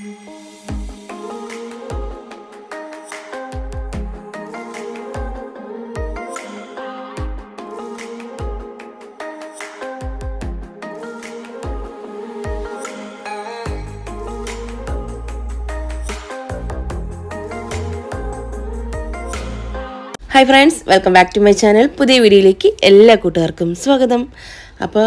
Hi friends welcome back to my channel പുതിയ വീഡിയോയിലേക്ക് എല്ലാ കൂട്ടുകാർക്കും സ്വാഗതം. അപ്പോൾ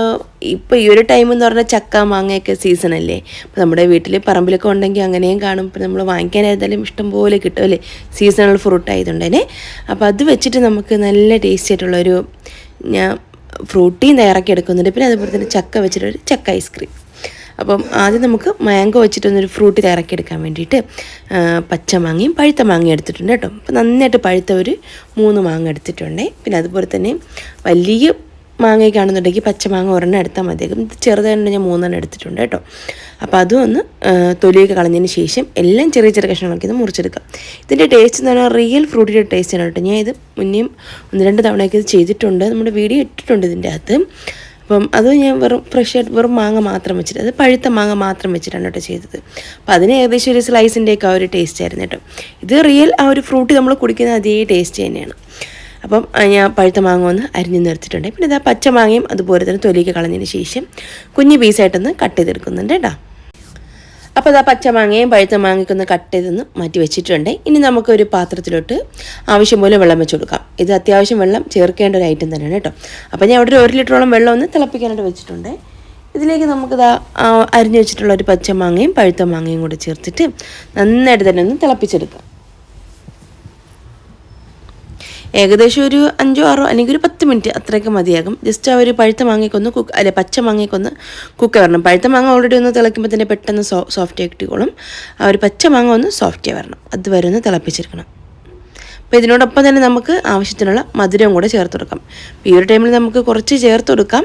ഇപ്പോൾ ഈ ഒരു ടൈം എന്ന് പറഞ്ഞാൽ ചക്ക മാങ്ങയൊക്കെ സീസൺ അല്ലേ? അപ്പോൾ നമ്മുടെ വീട്ടിൽ പറമ്പിലൊക്കെ ഉണ്ടെങ്കിൽ അങ്ങനെയും കാണും. ഇപ്പോൾ നമ്മൾ വാങ്ങിക്കാൻ ഇഷ്ടം പോലെ കിട്ടും അല്ലേ? സീസണൽ ഫ്രൂട്ട് ആയതുകൊണ്ടേ അപ്പോൾ അത് വെച്ചിട്ട് നമുക്ക് നല്ല ടേസ്റ്റി ആയിട്ടുള്ളൊരു ഞാൻ ഫ്രൂട്ടിയും തയ്യാറാക്കി എടുക്കുന്നുണ്ട്. പിന്നെ അതുപോലെ തന്നെ ചക്ക വെച്ചിട്ടൊരു ചക്ക ഐസ്ക്രീം അപ്പം ആദ്യം നമുക്ക് മാങ്കോ വെച്ചിട്ടൊന്നൊരു ഫ്രൂട്ട് തയ്യാറാക്കി എടുക്കാൻ വേണ്ടിയിട്ട് പച്ച മാങ്ങയും പഴുത്ത മാങ്ങയും എടുത്തിട്ടുണ്ട് കേട്ടോ. അപ്പം നന്നായിട്ട് പഴുത്ത ഒരു മൂന്ന് മാങ്ങ എടുത്തിട്ടുണ്ടേ. പിന്നെ അതുപോലെ തന്നെ വലിയ മാങ്ങയൊക്കെയാണെന്നുണ്ടെങ്കിൽ പച്ചമാങ്ങ ഒരെണ്ണം എടുത്താൽ മതിയാകും ചെറുതായിട്ട് ഞാൻ മൂന്നെണ്ണം എടുത്തിട്ടുണ്ട് കേട്ടോ. അപ്പോൾ അതും ഒന്ന് തൊലിയൊക്കെ കളഞ്ഞതിന് ശേഷം എല്ലാം ചെറിയ ചെറിയ കഷ്ണങ്ങളൊക്കെ ഇത് മുറിച്ചെടുക്കാം. ഇതിന്റെ ടേസ്റ്റ് എന്ന് പറഞ്ഞാൽ റിയൽ ഫ്രൂട്ടിന്റെ ടേസ്റ്റ് ആണ് കേട്ടോ. ഞാൻ ഇത് മുന്നേയും ഒന്ന് രണ്ട് തവണയൊക്കെ ഇത് ചെയ്തിട്ടുണ്ട്. നമ്മുടെ വീഡിയോ ഇട്ടിട്ടുണ്ട് ഇതിന്റെ അകത്ത്. അപ്പം അത് ഞാൻ വെറും ഫ്രഷ് ആയിട്ട് വെറും മാങ്ങ മാത്രം വെച്ചിട്ട് അത് പഴുത്ത മാങ്ങ മാത്രം വെച്ചിട്ടാണ് കേട്ടോ ചെയ്തത്. അപ്പോൾ അതിന് ഏകദേശം ഒരു സ്ലൈസിന്റെയൊക്കെ ആ ഒരു ടേസ്റ്റ് ആയിരുന്നു കേട്ടോ. ഇത് റിയൽ ആ ഒരു ഫ്രൂട്ട് നമ്മൾ കുടിക്കുന്ന അതേ ടേസ്റ്റ് തന്നെയാണ്. അപ്പം ഞാൻ പഴുത്ത മാങ്ങ ഒന്ന് അരിഞ്ഞ് നിർത്തിയിട്ടുണ്ട്. പിന്നെ ഇതാ പച്ച മാങ്ങയും അതുപോലെ തന്നെ തൊലിക്ക് കളഞ്ഞതിന് ശേഷം കുഞ്ഞു പീസായിട്ടൊന്ന് കട്ട് ചെയ്തെടുക്കുന്നുണ്ട് കേട്ടോ. അപ്പോൾ അതാ പച്ച മാങ്ങയും പഴുത്ത മാങ്ങയ്ക്ക് ഒന്ന് കട്ട് ചെയ്തൊന്ന് മാറ്റി വെച്ചിട്ടുണ്ട്. ഇനി നമുക്കൊരു പാത്രത്തിലോട്ട് ആവശ്യം പോലെ വെള്ളം വെച്ച് കൊടുക്കാം. ഇത് അത്യാവശ്യം വെള്ളം ചേർക്കേണ്ട ഒരു ഐറ്റം തന്നെയാണ് കേട്ടോ. അപ്പോൾ ഞാൻ അവിടെ ഒരു ലിറ്ററോളം വെള്ളം ഒന്ന് തിളപ്പിക്കാനായിട്ട് വെച്ചിട്ടുണ്ട്. ഇതിലേക്ക് നമുക്കിതാ അരിഞ്ഞു വെച്ചിട്ടുള്ള ഒരു പച്ച മാങ്ങയും പഴുത്ത മാങ്ങയും കൂടെ ചേർത്തിട്ട് നന്നായിട്ട് തന്നെ ഒന്ന് തിളപ്പിച്ചെടുക്കാം. ഏകദേശം ഒരു അഞ്ചോ ആറോ അല്ലെങ്കിൽ ഒരു പത്ത് മിനിറ്റ് അത്രയൊക്കെ മതിയാകും. ജസ്റ്റ് ആ ഒരു പഴുത്ത മാങ്ങയ്ക്കൊന്ന് കുക്ക് അല്ലെ പച്ച മാങ്ങയ്ക്കൊന്ന് കുക്ക് വരണം. പഴുത്ത മാങ്ങ ഓൾറെഡി ഒന്ന് തിളയ്ക്കുമ്പോൾ തന്നെ പെട്ടെന്ന് സോ സോഫ്റ്റ് കിട്ടിക്കോളും. ആ ഒരു പച്ച മാങ്ങ ഒന്ന് സോഫ്റ്റ് വരണം. അതുവരെ ഒന്ന് തിളപ്പിച്ചെടുക്കണം. അപ്പോൾ ഇതിനോടൊപ്പം തന്നെ നമുക്ക് ആവശ്യത്തിനുള്ള മധുരം കൂടെ ചേർത്ത് കൊടുക്കാം. ഈ ഒരു ടൈമിൽ നമുക്ക് കുറച്ച് ചേർത്ത് കൊടുക്കാം.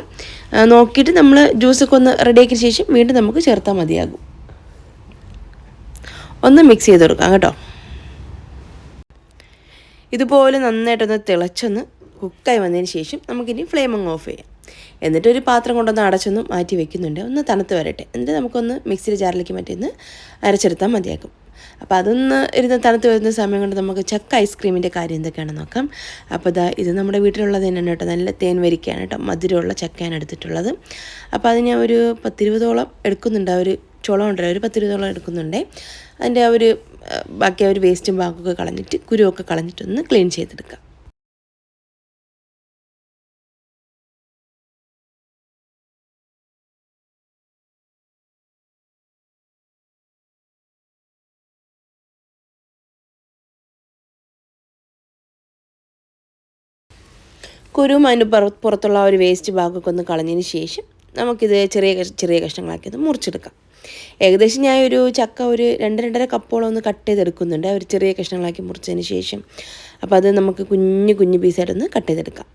നോക്കിയിട്ട് നമ്മൾ ജ്യൂസൊക്കെ ഒന്ന് റെഡിയാക്കിയ ശേഷം വീണ്ടും നമുക്ക് ചേർത്താൽ മതിയാകും. ഒന്ന് മിക്സ് ചെയ്ത് കൊടുക്കാം കേട്ടോ. ഇതുപോലെ നന്നായിട്ടൊന്ന് തിളച്ചൊന്ന് കുക്കായി വന്നതിന് ശേഷം നമുക്കിനി ഫ്ലെയിം അങ്ങ് ഓഫ് ചെയ്യാം. എന്നിട്ട് ഒരു പാത്രം കൊണ്ടൊന്ന് അടച്ചൊന്ന് മാറ്റി വെക്കുന്നുണ്ട്. ഒന്ന് തണുത്ത് വരട്ടെ. എന്നിട്ട് നമുക്കൊന്ന് മിക്സിയുടെ ജാറിലേക്ക് മാറ്റി ഒന്ന് അരച്ചെടുത്താൽ മതിയാക്കും അപ്പോൾ അതൊന്ന് ഇരുന്ന് തണുത്ത് വരുന്ന സമയം കൊണ്ട് നമുക്ക് ചക്ക ഐസ്ക്രീമിന്റെ കാര്യം എന്തൊക്കെയാണെന്ന് നോക്കാം. അപ്പോൾ ഇതാ ഇത് നമ്മുടെ വീട്ടിലുള്ളത് തന്നെയാണ് കേട്ടോ. നല്ല തേൻ വരിക്കയാണ് കേട്ടോ. മധുരമുള്ള ചക്കയാണ് എടുത്തിട്ടുള്ളത്. അപ്പോൾ അത് ഞാൻ ഒരു പത്തിരുപതോളം എടുക്കുന്നുണ്ട്. ആ ഒരു ചുളം ഉണ്ടല്ലോ. ഒരു പത്തിരുപതോളം എടുക്കുന്നുണ്ടേ. അതിന്റെ ആ ഒരു ബാക്കി ആ ഒരു വേസ്റ്റും ബാക്കൊക്കെ കളഞ്ഞിട്ട് കുരുവൊക്കെ കളഞ്ഞിട്ടൊന്ന് ക്ലീൻ ചെയ്തെടുക്കാം കുരുവും അതിന്റെ പുറ- പുറത്തുള്ള ഒരു വേസ്റ്റ് ഭാഗമൊക്കെ ഒന്ന് കളഞ്ഞതിന് ശേഷം നമുക്കിത് ചെറിയ ചെറിയ കഷ്ണങ്ങളാക്കി ഇത് മുറിച്ചെടുക്കാം. ഏകദേശം ഞാൻ ഒരു ചക്ക ഒരു രണ്ട് രണ്ടര കപ്പോളം ഒന്ന് കട്ട് ചെയ്തെടുക്കുന്നുണ്ട്. ഒരു ചെറിയ കഷ്ണങ്ങളാക്കി മുറിച്ചതിന് ശേഷം അപ്പോൾ അത് നമുക്ക് കുഞ്ഞു കുഞ്ഞു പീസായിട്ടൊന്ന് കട്ട് ചെയ്തെടുക്കാം.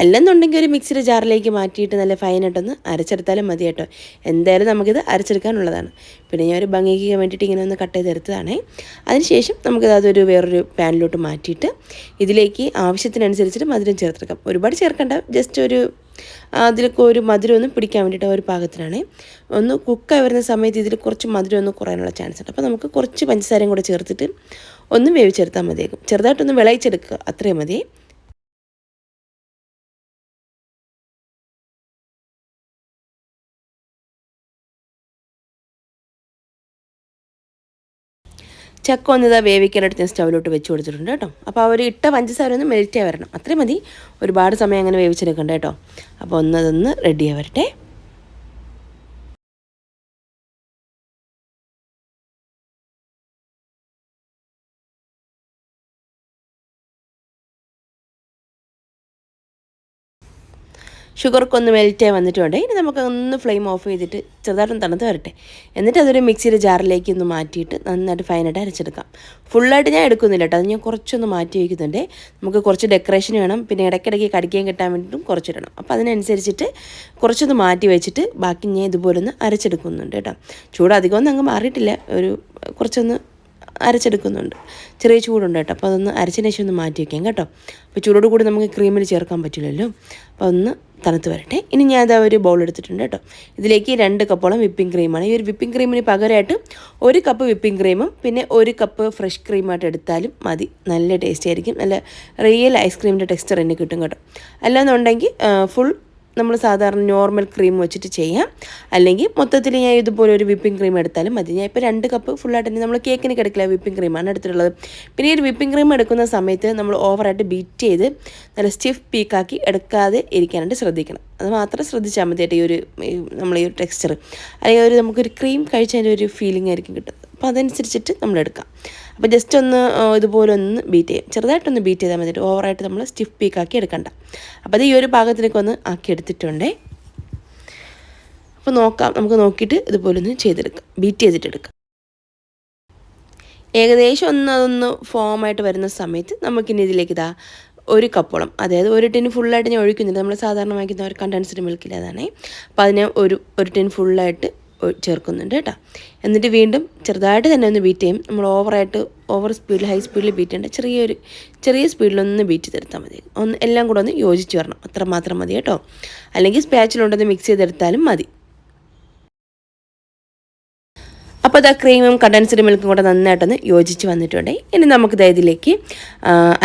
അല്ലെന്നുണ്ടെങ്കിൽ ഒരു മിക്സിയുടെ ജാറിലേക്ക് മാറ്റിയിട്ട് നല്ല ഫൈനായിട്ടൊന്ന് അരച്ചെടുത്താലും മതി കേട്ടോ. എന്തായാലും നമുക്കിത് അരച്ചെടുക്കാനുള്ളതാണ്. പിന്നെ ഞാൻ ഒരു ഭംഗിക്ക് വേണ്ടിയിട്ട് ഇങ്ങനെ ഒന്ന് കട്ട് ചെയ്തെടുത്തതാണേ. അതിനുശേഷം നമുക്കിത് അതൊരു വേറൊരു പാനിലോട്ട് മാറ്റിയിട്ട് ഇതിലേക്ക് ആവശ്യത്തിനനുസരിച്ചിട്ട് മധുരം ചേർത്തെടുക്കാം. ഒരുപാട് ചേർക്കേണ്ട ജസ്റ്റ് ഒരു അതിലൊക്കെ ഒരു മധുരം ഒന്ന് പിടിക്കാൻ വേണ്ടിയിട്ട് ഒരു പാകത്തിനാണ്. ഒന്ന് കുക്കായി വരുന്ന സമയത്ത് ഇതിൽ കുറച്ച് മധുരം ഒന്ന് കുറയാനുള്ള ചാൻസ് ഉണ്ട്. അപ്പോൾ നമുക്ക് കുറച്ച് പഞ്ചസാരയും കൂടെ ചേർത്തിട്ട് ഒന്ന് വേവിച്ചെടുത്താൽ മതിയാകും. ചെറുതായിട്ടൊന്ന് വിളയിച്ചെടുക്കുക. അത്രയും മതി. ചക്ക ഒന്ന് ഇതാ വേവിക്കാനായിട്ട് ഞാൻ സ്റ്റൗവിലോട്ട് വെച്ച് കൊടുത്തിട്ടുണ്ട് കേട്ടോ. അപ്പോൾ അവർ ഇട്ട പഞ്ചസാര ഒന്ന് മെൽറ്റ് ആയി വരണം. അത്രയും മതി. ഒരുപാട് സമയം അങ്ങനെ വേവിച്ചെടുക്കണ്ട കേട്ടോ. അപ്പോൾ ഒന്ന് അതൊന്ന് റെഡിയായി വരട്ടെ ഷുഗർക്ക് ഒന്ന് മെൽറ്റായി വന്നിട്ടുണ്ട്. ഇനി നമുക്ക് ഒന്ന് ഫ്ലെയിം ഓഫ് ചെയ്തിട്ട് ചെറുതായിട്ടൊന്ന് തണുത്ത് വരട്ടെ. എന്നിട്ട് അതൊരു മിക്സിയുടെ ജാറിലേക്ക് ഒന്ന് മാറ്റിയിട്ട് നന്നായിട്ട് ഫൈനായിട്ട് അരച്ചെടുക്കാം. ഫുള്ളായിട്ട് ഞാൻ എടുക്കുന്നില്ല കേട്ടോ. അത് ഞാൻ കുറച്ചൊന്ന് മാറ്റി വയ്ക്കുന്നുണ്ട്. നമുക്ക് കുറച്ച് ഡെക്കറേഷൻ വേണം. പിന്നെ ഇടയ്ക്കിടയ്ക്ക് കടിക്കാൻ കിട്ടാൻ വേണ്ടിയിട്ടും കുറച്ചിടണം. അപ്പോൾ അതിനനുസരിച്ചിട്ട് കുറച്ചൊന്ന് മാറ്റി വെച്ചിട്ട് ബാക്കി ഞാൻ ഇതുപോലെ ഒന്ന് അരച്ചെടുക്കുന്നുണ്ട് കേട്ടോ. ചൂട് അധികമൊന്നും അങ്ങ് മാറിയിട്ടില്ല. ഒരു കുറച്ചൊന്ന് അരച്ചെടുക്കുന്നുണ്ട്. ചെറിയ ചൂടുണ്ട് കേട്ടോ. അപ്പോൾ അതൊന്ന് അരച്ചതിന് ശേഷം ഒന്ന് മാറ്റി വയ്ക്കാം കേട്ടോ. അപ്പോൾ ചൂടോട് കൂടി നമുക്ക് ക്രീമിൽ ചേർക്കാൻ പറ്റില്ലല്ലോ. അപ്പോൾ ഒന്ന് തണുത്ത് വരട്ടെ. ഇനി ഞാൻ അത് ഒരു ബൗൾ എടുത്തിട്ടുണ്ട് കേട്ടോ. ഇതിലേക്ക് രണ്ട് കപ്പോളം വിപ്പിംഗ് ക്രീമാണ് ഈ ഒരു വിപ്പിംഗ് ക്രീമിന് പകരമായിട്ട് ഒരു കപ്പ് വിപ്പിംഗ് ക്രീമും പിന്നെ ഒരു കപ്പ് ഫ്രഷ് ക്രീമായിട്ട് എടുത്താലും മതി. നല്ല ടേസ്റ്റി ആയിരിക്കും. നല്ല റിയൽ ഐസ്ക്രീമിന്റെ ടെക്സ്ചർ തന്നെ കിട്ടും കേട്ടോ. അല്ലാന്നുണ്ടെങ്കിൽ ഫുൾ നമ്മൾ സാധാരണ നോർമൽ ക്രീം വെച്ചിട്ട് ചെയ്യാം. അല്ലെങ്കിൽ മൊത്തത്തിൽ ഞാൻ ഇതുപോലെ ഒരു വിപ്പിംഗ് ക്രീം എടുത്താലും മതി. ഞാൻ ഇപ്പോൾ രണ്ട് കപ്പ് ഫുള്ളായിട്ട് തന്നെ നമ്മൾ കേക്കിന് കിടക്കില്ല വിപ്പിംഗ് ക്രീമാണ് എടുത്തിട്ടുള്ളത്. പിന്നെ ഈ ഒരു വിപ്പിംഗ് ക്രീം എടുക്കുന്ന സമയത്ത് നമ്മൾ ഓവറായിട്ട് ബീറ്റ് ചെയ്ത് നല്ല സ്റ്റിഫ് പീക്കാക്കി എടുക്കാതെ ഇരിക്കാനായിട്ട് ശ്രദ്ധിക്കണം. അത് മാത്രം ശ്രദ്ധിച്ചാൽ മതി ഈ ഒരു നമ്മൾ ഈ ഒരു ടെക്സ്ചർ അല്ലെങ്കിൽ ഒരു നമുക്കൊരു ക്രീം കഴിച്ചതിന്റെ ഒരു ഫീലിംഗ് ആയിരിക്കും കിട്ടുന്നത്. അപ്പോൾ അതനുസരിച്ചിട്ട് നമ്മൾ എടുക്കാം. അപ്പോൾ ജസ്റ്റ് ഒന്ന് ഇതുപോലെ ഒന്ന് ബീറ്റ് ചെയ്യും. ചെറുതായിട്ടൊന്ന് ബീറ്റ് ചെയ്താൽ മതി ഓവറായിട്ട് നമ്മൾ സ്റ്റിഫ് പീക്കാക്കി എടുക്കണ്ട. അപ്പോൾ അത് ഈ ഒരു പാകത്തിലേക്ക് ഒന്ന് ആക്കി എടുത്തിട്ടുണ്ടേ. അപ്പോൾ നോക്കാം നമുക്ക് നോക്കിയിട്ട് ഇതുപോലെ ഒന്ന് ചെയ്തെടുക്കാം. ബീറ്റ് ചെയ്തിട്ട് എടുക്കാം. ഏകദേശം ഒന്ന് അതൊന്ന് ഫോമായിട്ട് വരുന്ന സമയത്ത് നമുക്കിനി ഇതിലേക്ക് ഇതാ ഒരു കപ്പോളം അതായത് ഒരു ടിൻ ഫുള്ളായിട്ട് ഞാൻ ഒഴിക്കുന്നില്ല. നമ്മൾ സാധാരണ വാങ്ങിക്കുന്ന ഒരു കണ്ടൻസ്ഡ് മിൽക്കിൽ അതാണ്. അപ്പോൾ അതിനെ ഒരു ഒരു ടിൻ ഫുള്ളായിട്ട് ചേർക്കുന്നുണ്ട് കേട്ടോ. എന്നിട്ട് വീണ്ടും ചെറുതായിട്ട് തന്നെ ഒന്ന് ബീറ്റ് ചെയ്യും. നമ്മൾ ഓവറായിട്ട് ഓവർ സ്പീഡിൽ ഹൈ സ്പീഡിൽ ബീറ്റ് ചെയ്യേണ്ട ചെറിയൊരു ചെറിയ സ്പീഡിലൊന്ന് ബീറ്റ് ചെയ്തെടുത്താൽ മതി. ഒന്ന് എല്ലാം കൂടെ ഒന്ന് യോജിച്ച് വരണം. അത്ര മാത്രം മതി കേട്ടോ. അല്ലെങ്കിൽ സ്പാച്ചിലുണ്ടെന്ന് മിക്സ് ചെയ്തെടുത്താലും മതി. അപ്പോൾ അത് ക്രീമും കണ്ടൻസ്ഡ് മിൽക്കും കൂടെ നന്നായിട്ടൊന്ന് യോജിച്ച് വന്നിട്ടുണ്ട്. ഇനി നമുക്കിത് ഇതിലേക്ക്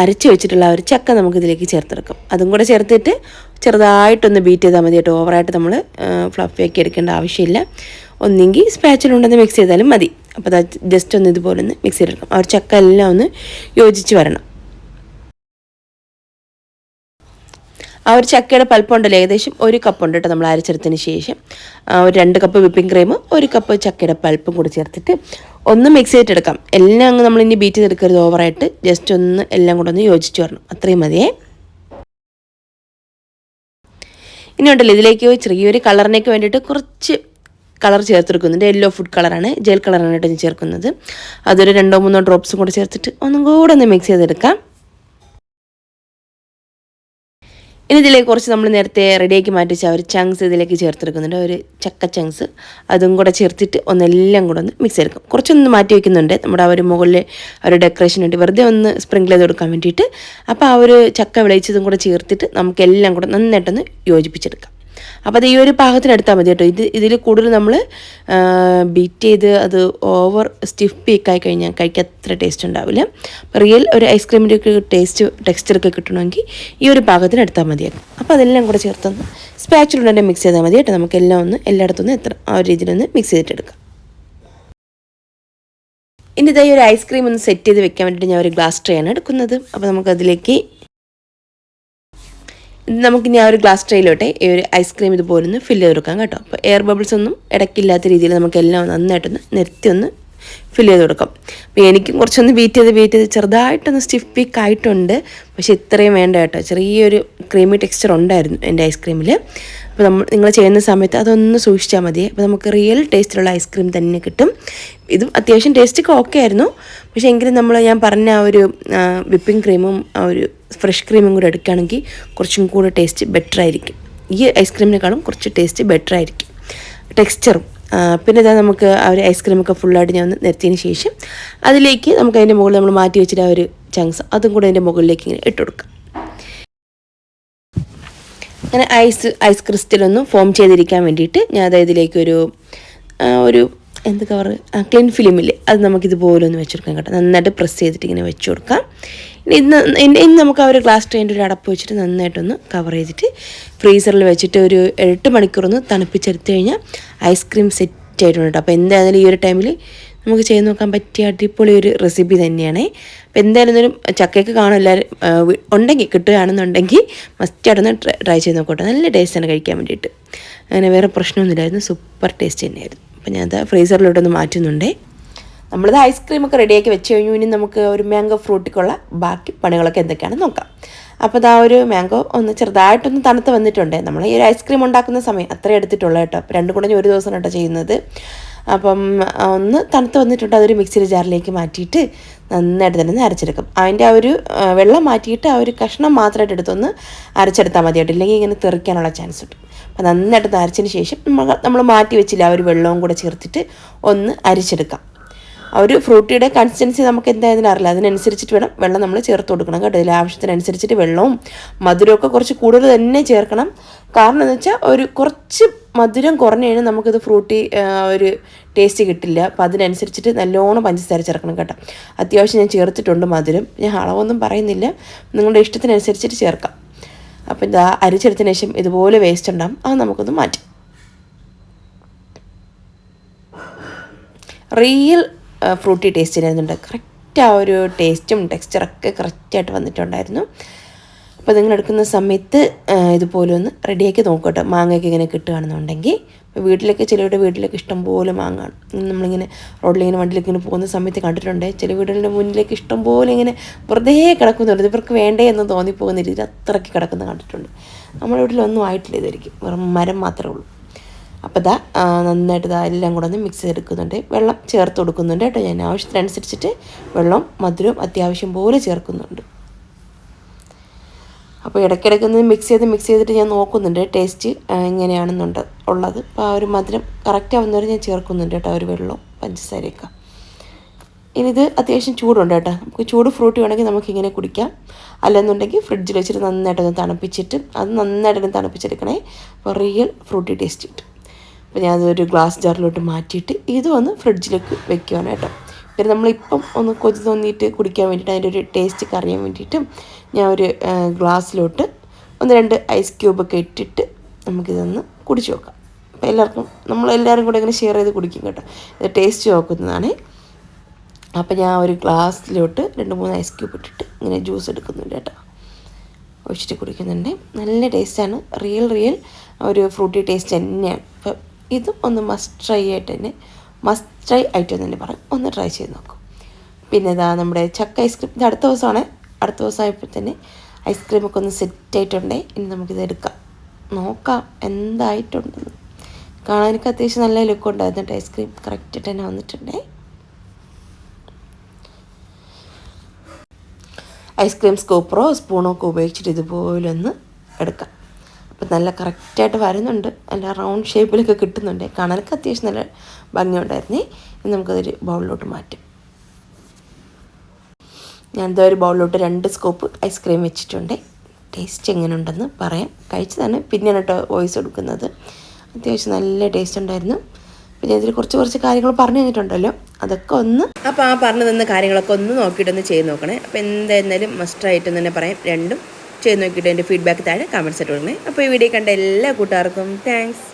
അരച്ച് വെച്ചിട്ടുള്ള ഒരു ചക്ക നമുക്കിതിലേക്ക് ചേർത്തെടുക്കും. അതും കൂടെ ചേർത്തിട്ട് ചെറുതായിട്ടൊന്ന് ബീറ്റ് ചെയ്താൽ മതി കേട്ടോ. ഓവറായിട്ട് നമ്മൾ ഫ്ലഫിയാക്കി എടുക്കേണ്ട ആവശ്യമില്ല. ഒന്നെങ്കിൽ സ്പാച്ചിലുണ്ടെന്ന് മിക്സ് ചെയ്താലും മതി. അപ്പോൾ ജസ്റ്റ് ഒന്ന് ഇതുപോലെ ഒന്ന് മിക്സ് ചെയ്തെടുക്കാം ആ ഒരു ചക്ക എല്ലാം ഒന്ന് യോജിച്ച് വരണം. ആ ഒരു ചക്കയുടെ പൽപ്പുണ്ടല്ലോ ഏകദേശം ഒരു കപ്പ് ഉണ്ട് കേട്ടോ നമ്മൾ അരച്ചെടുത്തതിന് ശേഷം. ഒരു രണ്ട് കപ്പ് വിപ്പിംഗ് ക്രീം ഒരു കപ്പ് ചക്കയുടെ പൽപ്പും കൂടി ചേർത്തിട്ട് ഒന്ന് മിക്സ് ചെയ്തിട്ടെടുക്കാം. എല്ലാം അങ്ങ് നമ്മൾ ഇനി ബീറ്റ് ചെയ്തെടുക്കരുത് ഓവറായിട്ട് ജസ്റ്റ് ഒന്ന് എല്ലാം കൂടെ ഒന്ന് യോജിച്ച് വരണം. അത്രയും മതിയേ. ഇനി ഉണ്ടല്ലോ ഇതിലേക്ക് ചെറിയൊരു കളറിനേക്ക് വേണ്ടിയിട്ട് കുറച്ച് കളർ ചേർത്തെടുക്കുന്നുണ്ട്. യെല്ലോ ഫുഡ് കളറാണ് ജെൽ കളറാണ് കേട്ടോ ഞാൻ ചേർക്കുന്നത്. അതൊരു രണ്ടോ മൂന്നോ ഡ്രോപ്സും കൂടെ ചേർത്തിട്ട് ഒന്നും കൂടെ ഒന്ന് മിക്സ് ചെയ്തെടുക്കാം. ഇനി ഇതിലേക്ക് കുറച്ച് നമ്മൾ നേരത്തെ റെഡിയാക്കി മാറ്റിച്ച ഒരു ചങ്ക്സ് ഇതിലേക്ക് ചേർത്തെടുക്കുന്നുണ്ട്. ഒരു ചക്ക ചങ്ക്സ് അതും കൂടെ ചേർത്തിട്ട് ഒന്നെല്ലാം കൂടെ ഒന്ന് മിക്സ് ചെയ്തെടുക്കും. കുറച്ചൊന്ന് മാറ്റി വയ്ക്കുന്നുണ്ട് നമ്മുടെ ആ ഒരു മുകളിൽ ഒരു ഡെക്കറേഷൻ വേണ്ടി വെറുതെ ഒന്ന് സ്പ്രിങ്കിൾ ചെയ്ത് കൊടുക്കാൻ വേണ്ടിയിട്ട്. അപ്പോൾ ആ ഒരു ചക്ക വിളയിച്ചതും കൂടെ ചേർത്തിട്ട് നമുക്കെല്ലാം കൂടെ നന്നായിട്ടൊന്ന് യോജിപ്പിച്ചെടുക്കാം. അപ്പോൾ അത് ഈ ഒരു പാകത്തിനെടുത്താൽ മതി കേട്ടോ. ഇത് ഇതിൽ കൂടുതൽ നമ്മൾ ബീറ്റ് ചെയ്ത് അത് ഓവർ സ്റ്റിഫ് പീക്കായി കഴിഞ്ഞാൽ കഴിക്കാൻ അത്ര ടേസ്റ്റ് ഉണ്ടാവില്ല. റിയൽ ഒരു ഐസ്ക്രീമിന്റെ ഒക്കെ ടേസ്റ്റ് ടെക്സ്ചറൊക്കെ കിട്ടണമെങ്കിൽ ഈ ഒരു പാകത്തിനെടുത്താൽ മതിയാക്കും അപ്പോൾ അതെല്ലാം കൂടെ ചേർത്തൊന്ന് സ്പാച്ചിലുണ്ടെ മിക്സ് ചെയ്താൽ മതി കേട്ടോ. നമുക്ക് എല്ലാം ഒന്ന് എല്ലായിടത്തും ഒന്ന് എത്ര ആ ഒരു രീതിയിലൊന്ന് മിക്സ് ചെയ്തിട്ടെടുക്കാം ഇനി ഇതായി ഒരു ഐസ്ക്രീം ഒന്ന് സെറ്റ് ചെയ്ത് വെക്കാൻ വേണ്ടിയിട്ട് ഞാൻ ഒരു ഗ്ലാസ് ട്രേ ആണ് എടുക്കുന്നത്. അപ്പോൾ നമുക്കതിലേക്ക് നമുക്കിനി ആ ഒരു ഗ്ലാസ് ട്രെയിലോട്ടെ ഈ ഒരു ഐസ്ക്രീം ഇതുപോലെ ഒന്ന് ഫില്ല് ചെയ്ത് കൊടുക്കാം കേട്ടോ. അപ്പോൾ എയർ ബബിൾസ് ഒന്നും ഇടയ്ക്കില്ലാത്ത രീതിയിൽ നമുക്ക് എല്ലാം നന്നായിട്ടൊന്ന് നിരത്തി ഒന്ന് ഫില്ല് ചെയ്ത് കൊടുക്കാം. അപ്പോൾ എനിക്കും കുറച്ചൊന്ന് ബീറ്റ് ചെയ്ത് ബീറ്റ് ചെയ്ത് ചെറുതായിട്ടൊന്ന് സ്റ്റിഫ് പീക്ക് ആയിട്ടുണ്ട്. പക്ഷേ ഇത്രയും വേണ്ട കേട്ടോ. ചെറിയൊരു ക്രീമി ടെക്സ്ചർ ഉണ്ടായിരുന്നു എന്റെ ഐസ്ക്രീമിൽ അപ്പോൾ നമ്മൾ നിങ്ങൾ ചെയ്യുന്ന സമയത്ത് അതൊന്ന് സൂക്ഷിച്ചാൽ മതി. അപ്പോൾ നമുക്ക് റിയൽ ടേസ്റ്റിലുള്ള ഐസ്ക്രീം തന്നെ കിട്ടും. ഇതും അത്യാവശ്യം ടേസ്റ്റൊക്കെ ഓക്കെ ആയിരുന്നു. പക്ഷേ എങ്കിലും നമ്മൾ ഞാൻ പറഞ്ഞ ആ ഒരു വിപ്പിംഗ് ക്രീമും ആ ഒരു ഫ്രഷ് ക്രീമും കൂടെ എടുക്കുകയാണെങ്കിൽ കുറച്ചും കൂടെ ടേസ്റ്റ് ബെറ്റർ ആയിരിക്കും. ഈ ഐസ്ക്രീമിനേക്കാളും കുറച്ച് ടേസ്റ്റ് ബെറ്റർ ആയിരിക്കും. ടെക്സ്ചറും പിന്നെ ഇതാ നമുക്ക് ആ ഒരു ഐസ്ക്രീമൊക്കെ ഫുള്ളായിട്ട് ഞാൻ നിരത്തിയതിന് ശേഷം അതിലേക്ക് നമുക്ക് അതിന്റെ മുകളിൽ നമ്മൾ മാറ്റി വെച്ചിട്ട് ആ ഒരു ചങ്ക്സ് അതും കൂടെ അതിന്റെ മുകളിലേക്ക് ഇങ്ങനെ ഇട്ട് കൊടുക്കാം. അങ്ങനെ ഐസ് ഐസ് ക്രിസ്റ്റലൊന്നും ഫോം ചെയ്തിരിക്കാൻ വേണ്ടിയിട്ട് ഞാൻ അതായത് ഇതിലേക്ക് ഒരു ഒരു എന്ത് കവർ ക്ലീൻ ഫിലിമില്ലേ അത് നമുക്കിതുപോലെ ഒന്ന് വെച്ചെടുക്കാം കേട്ടോ. നന്നായിട്ട് പ്രസ് ചെയ്തിട്ട് ഇങ്ങനെ വെച്ച് കൊടുക്കാം ഇന്ന് ഇന്ന് നമുക്ക് ആ ഒരു ഗ്ലാസ് ട്രെയിന്റെ ഒരു അടപ്പ് വെച്ചിട്ട് നന്നായിട്ടൊന്ന് കവർ ചെയ്തിട്ട് ഫ്രീസറിൽ വെച്ചിട്ട് ഒരു എട്ട് മണിക്കൂറൊന്ന് തണുപ്പിച്ചെടുത്ത് കഴിഞ്ഞാൽ ഐസ്ക്രീം സെറ്റ് ആയിട്ടുണ്ട് അപ്പോൾ എന്തായാലും ഈ ഒരു ടൈമിൽ നമുക്ക് ചെയ്ത് നോക്കാൻ പറ്റിയ അടിപൊളി ഒരു റെസിപ്പി തന്നെയാണ്. അപ്പോൾ എന്തായാലും ഒരു ചക്കയൊക്കെ കാണും എല്ലാവരും ഉണ്ടെങ്കിൽ കിട്ടുകയാണെന്നുണ്ടെങ്കിൽ മസ്റ്റായിട്ടൊന്ന് ട്രൈ ചെയ്ത് നോക്കട്ടെ നല്ല ടേസ്റ്റാണ് കഴിക്കാൻ വേണ്ടിയിട്ട്. അങ്ങനെ വേറെ പ്രശ്നമൊന്നുമില്ലായിരുന്നു. സൂപ്പർ ടേസ്റ്റ് തന്നെയായിരുന്നു. അപ്പോൾ ഞാനത് ഫ്രീസറിലോട്ടൊന്ന് മാറ്റുന്നുണ്ടേ. നമ്മളിത് ഐസ്ക്രീമൊക്കെ റെഡിയാക്കി വെച്ച് കഴിഞ്ഞു ഇനി നമുക്ക് ഒരു മാംഗോ ഫ്രൂട്ടിക്കുള്ള ബാക്കി പണികളൊക്കെ എന്തൊക്കെയാണെന്ന് നോക്കാം. അപ്പോൾ ആ ഒരു മാംഗോ ഒന്ന് ചെറുതായിട്ടൊന്ന് തണുത്ത് വന്നിട്ടുണ്ട്. നമ്മൾ ഈ ഒരു ഐസ്ക്രീം ഉണ്ടാക്കുന്ന സമയം അത്രയും എടുത്തിട്ടുള്ളൂ കേട്ടോ. അപ്പോൾ രണ്ടും കൂടെ ഒരു ദിവസം കേട്ടോ ചെയ്യുന്നത്. അപ്പം ഒന്ന് തണുത്ത് വന്നിട്ടുണ്ട് അതൊരു മിക്സിയുടെ ജാറിലേക്ക് മാറ്റിയിട്ട് നന്നായിട്ട് തന്നെ അരച്ചെടുക്കും. അതിന്റെ ആ ഒരു വെള്ളം മാറ്റിയിട്ട് ആ ഒരു കഷ്ണം മാത്രമായിട്ട് എടുത്തൊന്ന് അരച്ചെടുത്താൽ മതിയായിട്ട്. ഇല്ലെങ്കിൽ ഇങ്ങനെ തെറിക്കാനുള്ള ചാൻസ് ഉണ്ട്. അപ്പോൾ നന്നായിട്ട് അരച്ചതിന് ശേഷം നമ്മൾ മാറ്റി വെച്ചില്ല ആ ഒരു വെള്ളവും കൂടെ ചേർത്തിട്ട് ഒന്ന് അരിച്ചെടുക്കാം. ആ ഒരു ഫ്രൂട്ടിയുടെ കൺസിസ്റ്റൻസി നമുക്ക് എന്തായാലും അറിയില്ല. അതിനനുസരിച്ചിട്ട് വേണം വെള്ളം നമ്മൾ ചേർത്ത് കൊടുക്കണം കേട്ടോ. ഇതിൽ ആവശ്യത്തിനനുസരിച്ചിട്ട് വെള്ളവും മധുരമൊക്കെ കുറച്ച് കൂടുതൽ തന്നെ ചേർക്കണം. കാരണം എന്ന് വെച്ചാൽ ഒരു കുറച്ച് മധുരം കുറഞ്ഞു കഴിഞ്ഞാൽ നമുക്കിത് ഫ്രൂട്ടി ഒരു ടേസ്റ്റ് കിട്ടില്ല. അപ്പോൾ അതിനനുസരിച്ചിട്ട് നല്ലോണം പഞ്ചസാര ചേർക്കണം കേട്ടോ. അത്യാവശ്യം ഞാൻ ചേർത്തിട്ടുണ്ട് മധുരം. ഞാൻ അളവൊന്നും പറയുന്നില്ല. നിങ്ങളുടെ ഇഷ്ടത്തിനനുസരിച്ചിട്ട് ചേർക്കാം. അപ്പോൾ ഇതാ അരിച്ചെടുത്തതിന് ശേഷം ഇതുപോലെ വേസ്റ്റ് ഉണ്ടാകും അത് നമുക്കൊന്ന് മാറ്റാം. റിയൽ ഫ്രൂട്ടി ടേസ്റ്റ് ചെയ്യുന്നുണ്ട് കറക്റ്റ് ആ ഒരു ടേസ്റ്റും ടെക്സ്ചറൊക്കെ കറക്റ്റായിട്ട് വന്നിട്ടുണ്ടായിരുന്നു. അപ്പോൾ നിങ്ങൾ എടുക്കുന്ന സമയത്ത് ഇതുപോലെ ഒന്ന് റെഡിയാക്കി നോക്കട്ടെ മാങ്ങയൊക്കെ ഇങ്ങനെ കിട്ടുകയാണെന്നുണ്ടെങ്കിൽ. വീട്ടിലൊക്കെ ചിലരുടെ വീട്ടിലൊക്കെ ഇഷ്ടംപോലെ മാങ്ങാണ് നമ്മളിങ്ങനെ റോഡിലിങ്ങനെ വണ്ടിയിലേക്ക് ഇങ്ങനെ പോകുന്ന സമയത്ത് കണ്ടിട്ടുണ്ട്. ചില വീടുകളുടെ മുന്നിലേക്ക് ഇഷ്ടംപോലെ ഇങ്ങനെ വെറുതെ കിടക്കുന്നുണ്ട്. ഇവർക്ക് വേണ്ടേ എന്ന് തോന്നിപ്പോകുന്ന രീതിയിൽ അത്രയ്ക്ക് കിടക്കുന്ന കണ്ടിട്ടുണ്ട്. നമ്മുടെ വീട്ടിലൊന്നും ആയിട്ടില്ല ഇതായിരിക്കും. വെറും മരം മാത്രമേ ഉള്ളൂ. അപ്പോൾ ഇതാ നന്നായിട്ട് ഇതാ എല്ലാം കൂടെ ഒന്ന് മിക്സ് ചെയ്തെടുക്കുന്നുണ്ട്. വെള്ളം ചേർത്ത് കൊടുക്കുന്നുണ്ട് കേട്ടോ ഞാൻ. ആവശ്യത്തിനനുസരിച്ചിട്ട് വെള്ളം മധുരവും അത്യാവശ്യം പോലെ ചേർക്കുന്നുണ്ട്. അപ്പോൾ ഇടയ്ക്കിടയ്ക്ക് മിക്സ് ചെയ്ത് മിക്സ് ചെയ്തിട്ട് ഞാൻ നോക്കുന്നുണ്ട്. ടേസ്റ്റ് എങ്ങനെയാണെന്നുണ്ട് ഉള്ളത്. അപ്പോൾ ആ ഒരു മധുരം കറക്റ്റ് ആവുന്നവരെ ഞാൻ ചേർക്കുന്നുണ്ട് കേട്ടോ ഒരു വെള്ളവും പഞ്ചസാരയൊക്കെ. ഇനി ഇത് അത്യാവശ്യം ചൂടുണ്ട് കേട്ടോ. നമുക്ക് ചൂട് ഫ്രൂട്ട് വേണമെങ്കിൽ നമുക്ക് ഇങ്ങനെ കുടിക്കാം. അല്ലെന്നുണ്ടെങ്കിൽ ഫ്രിഡ്ജിൽ വെച്ചിട്ട് നന്നായിട്ടൊന്ന് തണുപ്പിച്ചിട്ട് അത് നന്നായിട്ടൊന്ന് തണുപ്പിച്ചെടുക്കണേ. അപ്പോൾ റിയൽ ഫ്രൂട്ടി ടേസ്റ്റ് കിട്ടും. അപ്പോൾ ഞാൻ അതൊരു ഗ്ലാസ് ജാറിലോട്ട് മാറ്റിയിട്ട് ഇതും ഒന്ന് ഫ്രിഡ്ജിലേക്ക് വെക്കുകയാണ് കേട്ടോ. പിന്നെ നമ്മളിപ്പം ഒന്ന് കൊതി തോന്നിയിട്ട് കുടിക്കാൻ വേണ്ടിയിട്ട് അതിന്റെ ഒരു ടേസ്റ്റ് കറിയാൻ വേണ്ടിയിട്ടും ഞാൻ ഒരു ഗ്ലാസ്സിലോട്ട് ഒന്ന് രണ്ട് ഐസ് ക്യൂബൊക്കെ ഇട്ടിട്ട് നമുക്കിതൊന്ന് കുടിച്ച് നോക്കാം. അപ്പോൾ എല്ലാവർക്കും നമ്മൾ എല്ലാവരും കൂടെ ഇങ്ങനെ ഷെയർ ചെയ്ത് കുടിക്കും കേട്ടോ. ഇത് ടേസ്റ്റ് നോക്കുന്നതാണ്. അപ്പോൾ ഞാൻ ഒരു ഗ്ലാസ്സിലോട്ട് രണ്ട് മൂന്ന് ഐസ് ക്യൂബ് ഇട്ടിട്ട് ഇങ്ങനെ ജ്യൂസ് എടുക്കുന്നുണ്ട് കേട്ടോ. ഒഴിച്ചിട്ട് കുടിക്കുന്നുണ്ട്. നല്ല ടേസ്റ്റാണ്. റിയൽ റിയൽ ഒരു ഫ്രൂട്ടി ടേസ്റ്റ് തന്നെയാണ്. അപ്പം ഇതും ഒന്ന് മസ്റ്റ് ട്രൈ ആയിട്ട് തന്നെ മസ്റ്റ് ട്രൈ ഐറ്റം തന്നെ പറയും. ഒന്ന് ട്രൈ ചെയ്ത് നോക്കും. പിന്നെ ഇതാ നമ്മുടെ ചക്ക ഐസ്ക്രീം. ഇത് അടുത്ത ദിവസമാണ്. അടുത്ത ദിവസമായപ്പോൾ തന്നെ ഐസ്ക്രീമൊക്കെ ഒന്ന് സെറ്റ് ആയിട്ടുണ്ടേ ഇനി നമുക്കിത് എടുക്കാം. നോക്കാം എന്തായിട്ടുണ്ടെന്ന് കാണാനൊക്കെ അത്യാവശ്യം നല്ല ലുക്ക് ഉണ്ടായിരുന്നു കേട്ടോ ഐസ്ക്രീം. കറക്റ്റ് തന്നെ വന്നിട്ടുണ്ടേ. ഐസ്ക്രീം സ്കൂപ്പറോ സ്പൂണോ ഒക്കെ ഉപയോഗിച്ചിട്ട് ഇതുപോലെ ഒന്ന് എടുക്കാം. അപ്പം നല്ല കറക്റ്റായിട്ട് വരുന്നുണ്ട്. നല്ല റൗണ്ട് ഷേപ്പിലൊക്കെ കിട്ടുന്നുണ്ട്. കാണാനൊക്കെ അത്യാവശ്യം നല്ല ഭംഗിയുണ്ടായിരുന്നേ. നമുക്കതൊരു ബൗളിലോട്ട് മാറ്റാം. ഞാൻ എന്താ ഒരു ബൗളിലോട്ട് രണ്ട് സ്കോപ്പ് ഐസ്ക്രീം വെച്ചിട്ടുണ്ട്. ടേസ്റ്റ് എങ്ങനെ ഉണ്ടെന്ന് പറയാം. കഴിച്ചതാണ്. പിന്നെയാണ് കേട്ടോ വോയിസ് കൊടുക്കുന്നത്. അത്യാവശ്യം നല്ല ടേസ്റ്റ് ഉണ്ടായിരുന്നു. പിന്നെ ഇതിൽ കുറച്ച് കുറച്ച് കാര്യങ്ങൾ പറഞ്ഞു തന്നിട്ടുണ്ടല്ലോ അതൊക്കെ ഒന്ന് അപ്പോൾ ആ പറഞ്ഞു തന്ന കാര്യങ്ങളൊക്കെ ഒന്ന് നോക്കിയിട്ടൊന്ന് ചെയ്ത് നോക്കണേ. അപ്പോൾ എന്തായിരുന്നാലും മസ്റ്റായിട്ടും തന്നെ പറയാം. രണ്ടും ചെയ്ത് നോക്കിയിട്ട് എന്റെ ഫീഡ്ബാക്ക് താഴെ കമൻസ് ആയിട്ട് കൊടുക്കണേ അപ്പോൾ ഈ വീഡിയോ കണ്ട എല്ലാ കൂട്ടുകാർക്കും താങ്ക്സ്